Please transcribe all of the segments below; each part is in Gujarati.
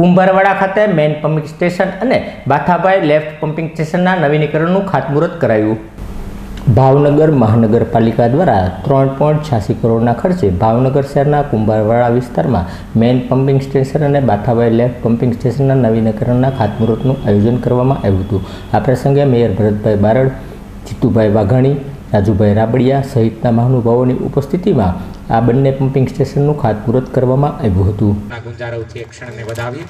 કુંભારવાડા ખાતે મેઇન પમ્પિંગ સ્ટેશન અને બાથાભાઈ લેફ્ટ પમ્પિંગ સ્ટેશનના નવીનીકરણનું ખાતમુહૂર્ત કરાયું. ભાવનગર મહાનગરપાલિકા દ્વારા ત્રણ પોઈન્ટ છ્યાસી કરોડના ખર્ચે ભાવનગર શહેરના કુંભારવાડા વિસ્તારમાં મેઇન પમ્પિંગ સ્ટેશન અને બાથાભાઈ લેફ્ટ પમ્પિંગ સ્ટેશનના નવીનીકરણના ખાતમુહૂર્તનું આયોજન કરવામાં આવ્યું હતું. આ પ્રસંગે મેયર ભરતભાઈ બારડ, જીતુભાઈ વાઘાણી, રાજુભાઈ રાબડિયા સહિતના મહાનુભાવોની ઉપસ્થિતિમાં આ બંને પમ્પિંગ સ્ટેશનનું ખાતમુહૂર્ત કરવામાં આવ્યું હતું. ના ગુંજારવથી એક ક્ષણને વધાવી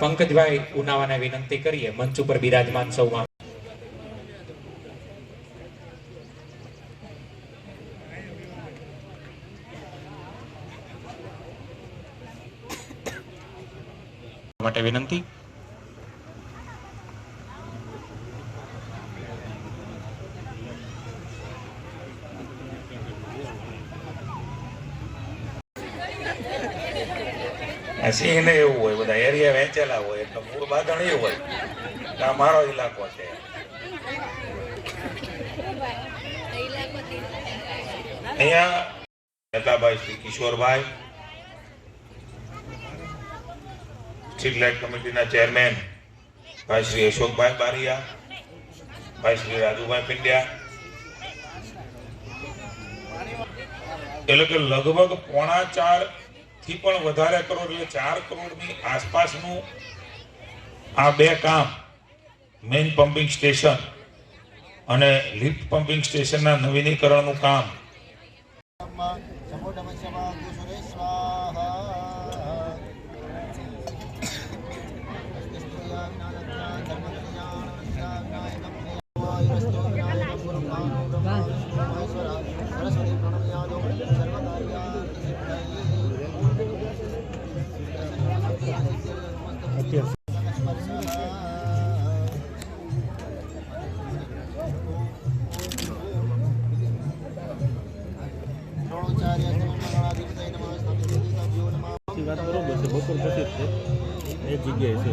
પંકજભાઈ ઉનાવાને વિનંતી કરીએ મંચ ઉપર બિરાજમાન સૌમાં. માટે વિનંતી. આ સિંહને એવું હોય બધા એરિયા વેચેલા હોય એટલે મૂળ બાંધણ હોય આ મારો ઇલાકો છે અહીંયા નેતાભાઈ શ્રી કિશોરભાઈ સ્ટ્રીટ લાઇટ કમિટીના ચેરમેન ભાઈ શ્રી અશોકભાઈ બારિયા ભાઈ શ્રી રાજુભાઈ પિંડ્યા એટલે કે લગભગ પોણા ચાર થી પણ વધારે કરોડ એટલે ચાર કરોડની આસપાસનું આ બે કામ મેઇન પમ્પિંગ સ્ટેશન અને લિફ્ટ પમ્પિંગ સ્ટેશનના નવીનીકરણનું કામ. સાચી પછી જ છે એ જગ્યાએ છે.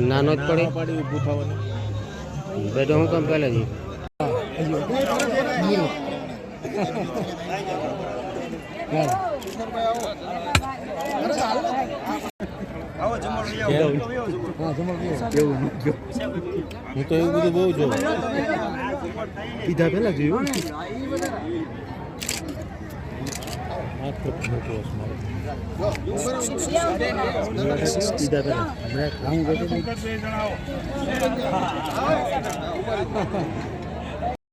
નાનો જ પડી. બેટો હું કામ પહેલેથી હું તો એવું બધું બહુ જોઉં. કીધા પેલા જોયું હમણાં